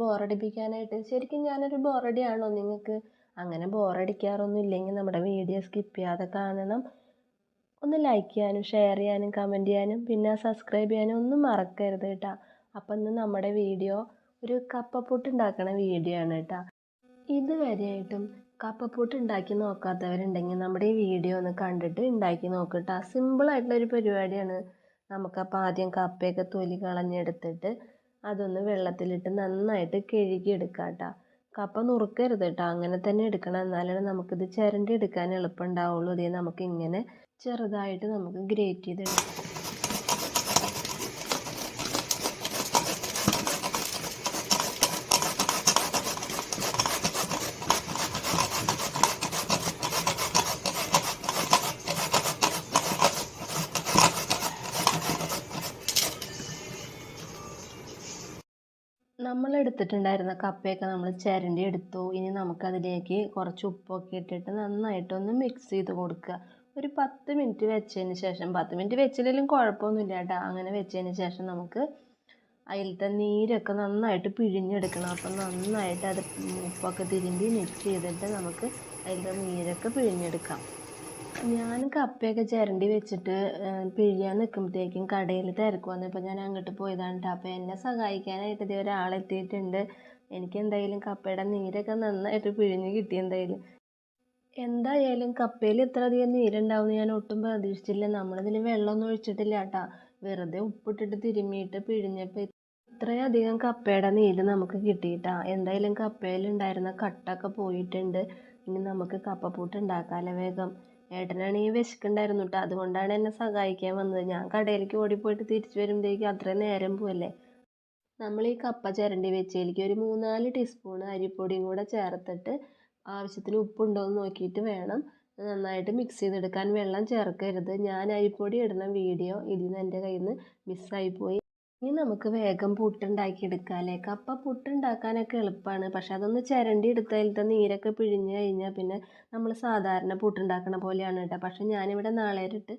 ബോറടിപ്പിക്കാനായിട്ട്. ശരിക്കും ഞാനൊരു ബോറടിയാണോ നിങ്ങൾക്ക്? അങ്ങനെ ബോറടിക്കാറൊന്നും ഇല്ലെങ്കിൽ നമ്മുടെ വീഡിയോ സ്കിപ്പ് ചെയ്യാതെ കാണണം. ഒന്ന് ലൈക്ക് ചെയ്യാനും ഷെയർ ചെയ്യാനും കമന്റ് ചെയ്യാനും പിന്നെ സബ്സ്ക്രൈബ് ചെയ്യാനും ഒന്നും മറക്കരുത് കേട്ടോ. അപ്പം ഇന്ന് നമ്മുടെ വീഡിയോ ഒരു കപ്പപ്പുട്ട് ഉണ്ടാക്കണ വീഡിയോ ആണ് കേട്ടോ. ഇതുവരെയായിട്ടും കപ്പപ്പൂട്ട് ഉണ്ടാക്കി നോക്കാത്തവരുണ്ടെങ്കിൽ നമ്മുടെ ഈ വീഡിയോ ഒന്ന് കണ്ടിട്ട് ഉണ്ടാക്കി നോക്കട്ടോ സിമ്പിളായിട്ടുള്ളൊരു പരിപാടിയാണ്. നമുക്കപ്പോൾ ആദ്യം കപ്പയൊക്കെ തൊലി കളഞ്ഞെടുത്തിട്ട് അതൊന്ന് വെള്ളത്തിലിട്ട് നന്നായിട്ട് കഴുകി എടുക്കാം കേട്ടോ കപ്പ നുറുക്കരുത് കേട്ടോ അങ്ങനെ തന്നെ എടുക്കണം. എന്നാലാണ് നമുക്കിത് ചിരണ്ടി എടുക്കാൻ എളുപ്പം ഉണ്ടാവുള്ളൂ ഇതേ നമുക്കിങ്ങനെ ചെറുതായിട്ട് നമുക്ക് ഗ്രേറ്റ് ചെയ്തെടുക്കാം. നമ്മൾ എടുത്തിട്ടുണ്ടായിരുന്ന കപ്പയൊക്കെ നമ്മൾ ചിരണ്ടി എടുത്തു ഇനി നമുക്കതിലേക്ക് കുറച്ച് ഉപ്പൊക്കെ ഇട്ടിട്ട് നന്നായിട്ടൊന്ന് മിക്സ് ചെയ്ത് കൊടുക്കുക. ഒരു പത്ത് മിനിറ്റ് വെച്ചതിന് ശേഷം പത്ത് മിനിറ്റ് വെച്ചില്ലെങ്കിലും കുഴപ്പമൊന്നുമില്ല കേട്ടോ. അങ്ങനെ വെച്ചതിന് ശേഷം നമുക്ക് അതിലത്തെ നീരൊക്കെ നന്നായിട്ട് പിഴിഞ്ഞെടുക്കണം. അപ്പം നന്നായിട്ട് അത് ഉപ്പൊക്കെ തിരുമ്പി മിക്സ് ചെയ്തിട്ട് നമുക്ക് അതിലത്തെ നീരൊക്കെ പിഴിഞ്ഞെടുക്കാം. ഞാൻ കപ്പയൊക്കെ ചിരണ്ടി വെച്ചിട്ട് പിഴിയാൻ നിൽക്കുമ്പോഴത്തേക്കും കടയിൽ തിരക്ക് വന്നപ്പോൾ ഞാൻ അങ്ങോട്ട് പോയതാണ് കേട്ടോ അപ്പോൾ എന്നെ സഹായിക്കാനായിട്ട് ഇതേ ഒരാളെത്തിയിട്ടുണ്ട് എനിക്ക് എന്തായാലും കപ്പയുടെ നീരൊക്കെ നന്നായിട്ട് പിഴിഞ്ഞ് കിട്ടി എന്തായാലും. എന്തായാലും കപ്പയിൽ ഇത്ര അധികം നീരുണ്ടാവുമെന്ന് ഞാൻ ഒട്ടും പ്രതീക്ഷിച്ചില്ല. നമ്മളിതിൽ വെള്ളമൊന്നും ഒഴിച്ചിട്ടില്ല കേട്ടോ വെറുതെ ഉപ്പിട്ടിട്ട് തിരുമ്മിയിട്ട് പിഴിഞ്ഞപ്പോൾ ഇത്രയധികം കപ്പയുടെ നീര് നമുക്ക് കിട്ടിയിട്ടാ എന്തായാലും കപ്പയിലുണ്ടായിരുന്ന കട്ടൊക്കെ പോയിട്ടുണ്ട്. ഇനി നമുക്ക് കപ്പപ്പൂട്ട് ഉണ്ടാക്കാമല്ലോ വേഗം. ഏട്ടനാണെങ്കിൽ വിശക്കുണ്ടായിരുന്നു കേട്ടോ അതുകൊണ്ടാണ് എന്നെ സഹായിക്കാൻ വന്നത്. ഞാൻ കടയിലേക്ക് ഓടിപ്പോയിട്ട് തിരിച്ചു വരുമ്പോഴേക്കും അത്രയും നേരം പോവല്ലേ? നമ്മൾ ഈ കപ്പ ചിരണ്ടി വെച്ചതിലേക്ക് ഒരു മൂന്നാൽ ടീസ്പൂൺ അരിപ്പൊടിയും കൂടെ ചേർത്തിട്ട് ആവശ്യത്തിന് ഉപ്പുണ്ടോ എന്ന് നോക്കിയിട്ട് വേണം. നന്നായിട്ട് മിക്സ് ചെയ്തെടുക്കാൻ വെള്ളം ചേർക്കരുത്. ഞാൻ അരിപ്പൊടി ഇടുന്ന വീഡിയോ. ഇതിൽ നിന്ന് എന്റെ കയ്യിൽ നിന്ന് മിസ്സായി പോയി. ഇനി നമുക്ക് വേഗം പുട്ടുണ്ടാക്കി എടുക്കാമല്ലേ കപ്പ പുട്ടുണ്ടാക്കാനൊക്കെ എളുപ്പമാണ് പക്ഷെ അതൊന്ന് ചിരണ്ടി എടുത്തതിലത്തെ നീരൊക്കെ പിഴിഞ്ഞ് കഴിഞ്ഞാൽ പിന്നെ നമ്മൾ സാധാരണ പുട്ടുണ്ടാക്കണ പോലെയാണ് കേട്ടോ. പക്ഷെ ഞാനിവിടെ നാളേരിട്ട്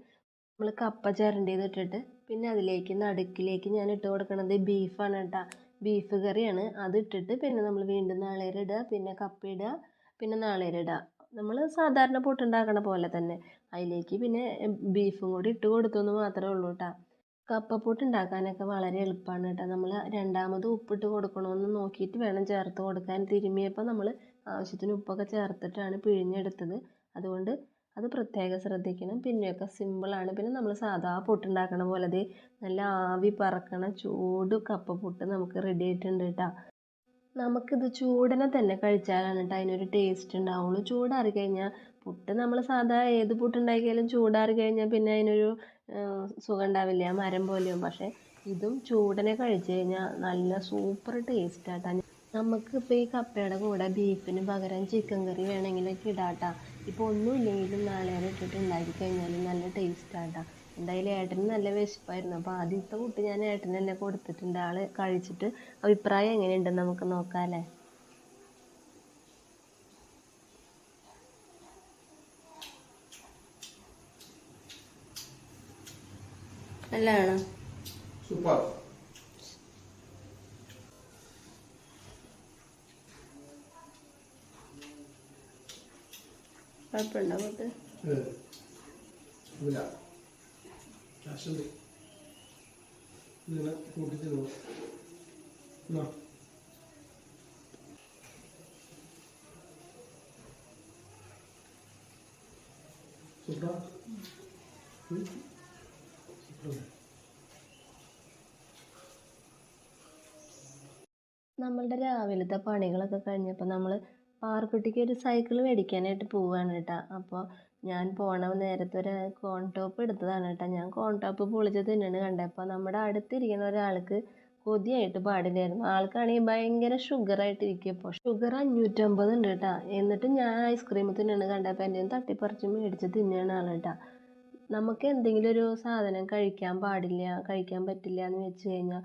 നമ്മൾ കപ്പ ചിരണ്ടിയതിട്ടിട്ട് പിന്നെ അതിലേക്ക് നടുക്കിലേക്ക് ഞാൻ ഇട്ട് കൊടുക്കണത് ബീഫാണ് കേട്ടോ. ബീഫ് കറിയാണ്. അത് ഇട്ടിട്ട് പിന്നെ നമ്മൾ വീണ്ടും നാളേരിടുക. പിന്നെ കപ്പ ഇടുക പിന്നെ നാളേരിടുക. നമ്മൾ സാധാരണ പുട്ടുണ്ടാക്കണ പോലെ തന്നെ. അതിലേക്ക് പിന്നെ ബീഫും കൂടി ഇട്ട് കൊടുത്തു എന്ന് മാത്രമേ ഉള്ളൂ കേട്ടോ. കപ്പപ്പുട്ട് ഉണ്ടാക്കാനൊക്കെ വളരെ എളുപ്പമാണ് കേട്ടോ. നമ്മൾ രണ്ടാമത് ഉപ്പിട്ട് കൊടുക്കണമെന്ന് നോക്കിയിട്ട് വേണം ചേർത്ത് കൊടുക്കാൻ. തിരുമ്മിയപ്പോൾ നമ്മൾ ആവശ്യത്തിന് ഉപ്പൊക്കെ ചേർത്തിട്ടാണ് പിഴിഞ്ഞെടുത്തത്. അതുകൊണ്ട് അത് പ്രത്യേകം ശ്രദ്ധിക്കണം. പിന്നെയൊക്കെ സിമ്പിളാണ് പിന്നെ നമ്മൾ സാധാ പുട്ടുണ്ടാക്കണ പോലെ ദേ നല്ല ആവി പറക്കണ ചൂട് കപ്പപ്പുട്ട് നമുക്ക് റെഡി ആയിട്ടുണ്ട് കേട്ടോ. നമുക്കിത് ചൂടനെ തന്നെ കഴിച്ചാലാണ് കേട്ടോ അതിനൊരു ടേസ്റ്റ് ഉണ്ടാവുള്ളൂ. ചൂടാറി കഴിഞ്ഞാൽ പുട്ട് നമ്മൾ സാധാ ഏത് പുട്ടുണ്ടാക്കിയാലും ചൂടാറി കഴിഞ്ഞാൽ പിന്നെ അതിനൊരു സുഖം ഉണ്ടാവില്ല മരം പോലെയും പക്ഷേ ഇതും ചൂടനെ കഴിച്ച് കഴിഞ്ഞാൽ നല്ല സൂപ്പർ ടേസ്റ്റാട്ടാ നമുക്ക് ഇപ്പോൾ ഈ കപ്പയുടെ കൂടെ ബീഫിന് പകരം ചിക്കൻ കറി വേണമെങ്കിലൊക്കെ ഇടാട്ടാ. ഇപ്പോൾ ഒന്നും ഇല്ലെങ്കിലും വരെ ഇട്ടിട്ട് ഉണ്ടാക്കി കഴിഞ്ഞാൽ നല്ല ടേസ്റ്റാട്ടാ എന്തായാലും ഏട്ടന് നല്ല വിശപ്പായിരുന്നു. അപ്പോൾ ആദ്യത്തെ കുട്ടി ഞാൻ ഏട്ടന് തന്നെ കൊടുത്തിട്ടുണ്ട്. ആൾ കഴിച്ചിട്ട് അഭിപ്രായം എങ്ങനെയുണ്ടെന്ന് നമുക്ക് നോക്കാം അല്ലേ? നല്ലതാണോ. സൂപ്പർ. കുഴപ്പമുണ്ടോ ഇങ്ങനെ കൂട്ടിച്ച് സൂപ്പറാ. സൂപ്പറല്ലേ നമ്മളുടെ രാവിലത്തെ പണികളൊക്കെ കഴിഞ്ഞപ്പോൾ നമ്മൾ പാർക്കുട്ടിക്ക് ഒരു സൈക്കിൾ മേടിക്കാനായിട്ട് പോവുകയാണ് കേട്ടോ. അപ്പോൾ ഞാൻ പോണ നേരത്തെ ഒരു കോൺ ടോപ്പ് എടുത്തതാണ് കേട്ടോ. ഞാൻ കോൺ ടോപ്പ് പൊളിച്ച് കണ്ടത് കണ്ടപ്പോൾ നമ്മുടെ അടുത്തിരിക്കുന്ന ഒരാൾക്ക് കൊതിയായിട്ട് പാടില്ലായിരുന്നു. ആൾക്കാണെങ്കിൽ ഭയങ്കര ഷുഗറായിട്ട് ഇരിക്കും ഇപ്പോൾ ഷുഗർ അഞ്ഞൂറ്റമ്പത് ഉണ്ട് കേട്ടോ. എന്നിട്ട് ഞാൻ ഐസ്ക്രീം തിന്നണ കണ്ടപ്പോൾ എന്റെ തട്ടിപ്പറിച്ച് മേടിച്ച് തിന്നാണ് ആൾ കേട്ടോ. നമുക്ക് എന്തെങ്കിലും ഒരു സാധനം കഴിക്കാൻ പാടില്ല കഴിക്കാൻ പറ്റില്ല എന്ന് വെച്ച് കഴിഞ്ഞാൽ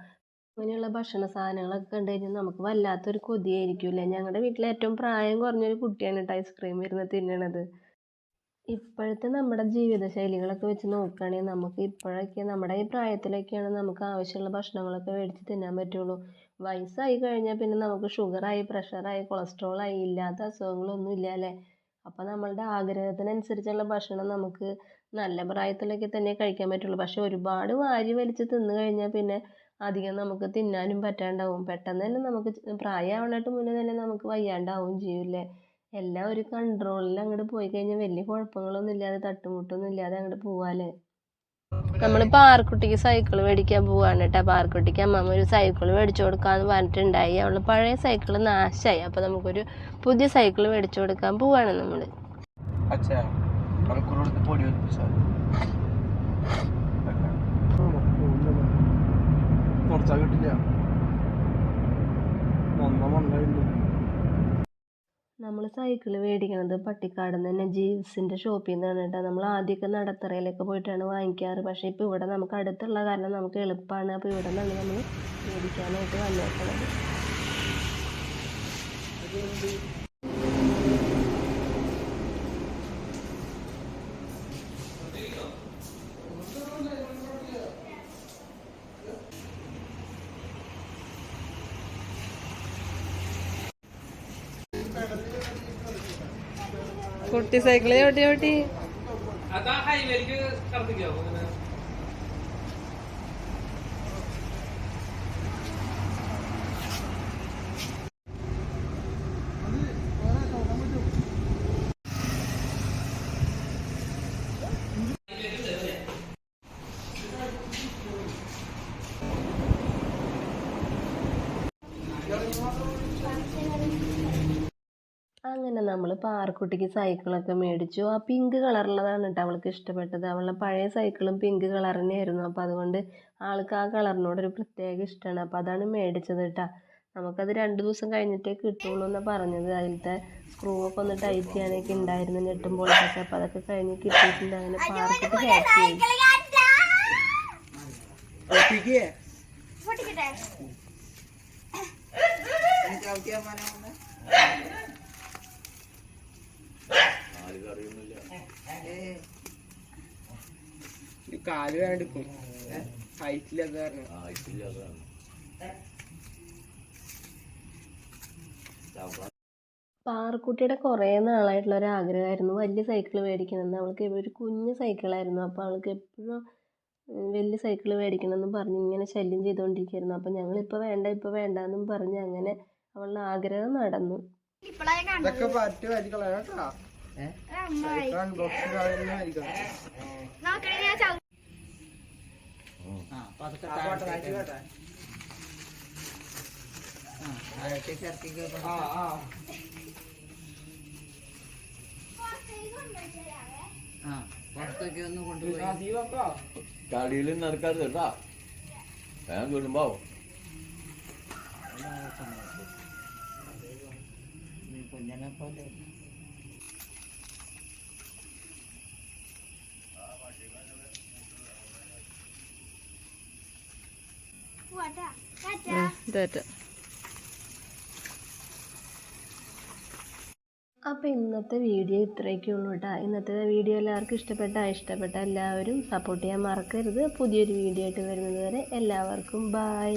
അങ്ങനെയുള്ള ഭക്ഷണ സാധനങ്ങളൊക്കെ കണ്ടു കഴിഞ്ഞാൽ നമുക്ക് വല്ലാത്തൊരു കൊതിയായിരിക്കുമല്ലേ ഞങ്ങളുടെ വീട്ടിലെ ഏറ്റവും പ്രായം കുറഞ്ഞൊരു കുട്ടിയാണ് കേട്ടോ ഐസ്ക്രീം ഇരുന്ന് തിന്നണത്. ഇപ്പോഴത്തെ നമ്മുടെ ജീവിതശൈലികളൊക്കെ വെച്ച് നോക്കുകയാണെങ്കിൽ നമുക്ക് ഇപ്പോഴൊക്കെ നമ്മുടെ ഈ പ്രായത്തിലൊക്കെയാണ് നമുക്ക് ആവശ്യമുള്ള ഭക്ഷണങ്ങളൊക്കെ മേടിച്ച് തിന്നാൻ പറ്റുള്ളൂ. വയസ്സായി കഴിഞ്ഞാൽ പിന്നെ നമുക്ക് ഷുഗറായി പ്രഷറായി കൊളസ്ട്രോളായി ഇല്ലാത്ത അസുഖങ്ങളൊന്നും ഇല്ല അല്ലേ? അപ്പോൾ നമ്മളുടെ ആഗ്രഹത്തിനനുസരിച്ചുള്ള ഭക്ഷണം നമുക്ക് നല്ല പ്രായത്തിലൊക്കെ തന്നെ കഴിക്കാൻ പറ്റുള്ളൂ. പക്ഷെ ഒരുപാട് വാരി വലിച്ച് തിന്ന് കഴിഞ്ഞാൽ പിന്നെ അധികം നമുക്ക് തിന്നാനും പറ്റാണ്ടാവും. പെട്ടെന്ന് തന്നെ നമുക്ക് പ്രായമാവണായിട്ട് മുന്നേ തന്നെ നമുക്ക് വയ്യാണ്ടാവും ചെയ്യൂലേ എല്ലാം ഒരു കൺട്രോളിൽ അങ്ങോട്ട് പോയി കഴിഞ്ഞാൽ വലിയ കുഴപ്പങ്ങളൊന്നും ഇല്ലാതെ തട്ടുമുട്ടൊന്നും ഇല്ലാതെ അങ്ങോട്ട് പോവാല്ലേ? നമ്മളിപ്പോ ആർക്കുട്ടിക്ക് സൈക്കിൾ മേടിക്കാൻ പോവാണ് കേട്ടോ പാർക്കുട്ടിക്ക് അമ്മമ്മ ഒരു സൈക്കിൾ മേടിച്ചു കൊടുക്കാന്ന് പറഞ്ഞിട്ടുണ്ടായി. അവൾ പഴയ സൈക്കിൾ നാശമായി അപ്പോൾ നമുക്കൊരു പുതിയ സൈക്കിൾ മേടിച്ചു കൊടുക്കാൻ പോവാണ് നമ്മൾ മണിക്കൂർ കൊടുത്ത് പൊടി ഒതുപ്പിച്ചാൽ തുറച്ചാൽ കിട്ടില്ല നന്ന മണ്ണായിരുന്നു നമ്മൾ സൈക്കിൾ മേടിക്കണത് പട്ടിക്കാട് തന്നെ ജീവ്സിന്റെ ഷോപ്പിൽ നിന്ന് തന്നിട്ട് നമ്മൾ ആദ്യമൊക്കെ നടത്തറയിലൊക്കെ പോയിട്ടാണ് വാങ്ങിക്കാറ്. പക്ഷേ ഇപ്പോൾ ഇവിടെ നമുക്ക് അടുത്തുള്ള കാരണം നമുക്ക് എളുപ്പമാണ്. അപ്പോൾ ഇവിടെ നിന്നാണ് നമ്മൾ മേടിക്കാനായിട്ട് വന്നേക്കുന്നത് കുട്ടി സൈക്കിൾ ചവിട്ടി ചവിട്ടി അതാ ഹൈവേക്ക് കടത്തിക്കോ അങ്ങനെ നമ്മൾ പാറക്കുട്ടിക്ക് സൈക്കിളൊക്കെ മേടിച്ചു ആ പിങ്ക് കളറുള്ളതാണ് കേട്ടോ അവൾക്ക് ഇഷ്ടപ്പെട്ടത് അവളുടെ പഴയ സൈക്കിളും പിങ്ക് കളർ തന്നെയായിരുന്നു അപ്പോൾ അതുകൊണ്ട് ആൾക്ക് ആ കളറിനോട് ഒരു പ്രത്യേക ഇഷ്ടമാണ് അപ്പോൾ അതാണ് മേടിച്ചത് കേട്ടോ നമുക്കത് രണ്ട് ദിവസം കഴിഞ്ഞിട്ടേ കിട്ടുള്ളൂ എന്നാണ് പറഞ്ഞത് അതിലത്തെ സ്ക്രൂ ഒക്കെ ഒന്ന് ടൈറ്റ് ചെയ്യാനൊക്കെ ഉണ്ടായിരുന്നു പൊളിച്ചൊക്കെ അപ്പോൾ അതൊക്കെ കഴിഞ്ഞ് കിട്ടിയിട്ടുണ്ട് അങ്ങനെ പാറക്കുട്ടി ഹാപ്പിയായി കാൽ വേണ്ടിക്കും ഹൈറ്റിലത് കാരണം പാറക്കുട്ടിയുടെ കുറേ നാളായിട്ടുള്ള ഒരു ആഗ്രഹമായിരുന്നു. വലിയ സൈക്കിൾ മേടിക്കണമെന്ന്. അവൾക്ക് ഒരു കുഞ്ഞു സൈക്കിളായിരുന്നു. അപ്പോൾ അവൾക്ക് എപ്പോഴും വലിയ സൈക്കിൾ മേടിക്കണമെന്ന് പറഞ്ഞ് ഇങ്ങനെ ശല്യം ചെയ്തുകൊണ്ടിരിക്കുകയായിരുന്നു. അപ്പോൾ ഞങ്ങളിപ്പോൾ വേണ്ട ഇപ്പോൾ വേണ്ട എന്നും പറഞ്ഞ് അങ്ങനെ അവളുടെ ആഗ്രഹം നടന്നു. ഇതൊക്കെ കടിയിൽ നടക്കാതെ കേട്ടാ ഞാൻ വരുമ്പോ അപ്പോൾ ഇന്നത്തെ വീഡിയോ ഇത്രയൊക്കെ ഉള്ളൂ കേട്ടോ ഇന്നത്തെ വീഡിയോ എല്ലാവർക്കും ഇഷ്ടപ്പെട്ട ഇഷ്ടപ്പെട്ട എല്ലാവരും സപ്പോർട്ട് ചെയ്യാൻ മറക്കരുത്. പുതിയൊരു വീഡിയോ ആയിട്ട് വരുന്നത് വരെ എല്ലാവർക്കും ബായ്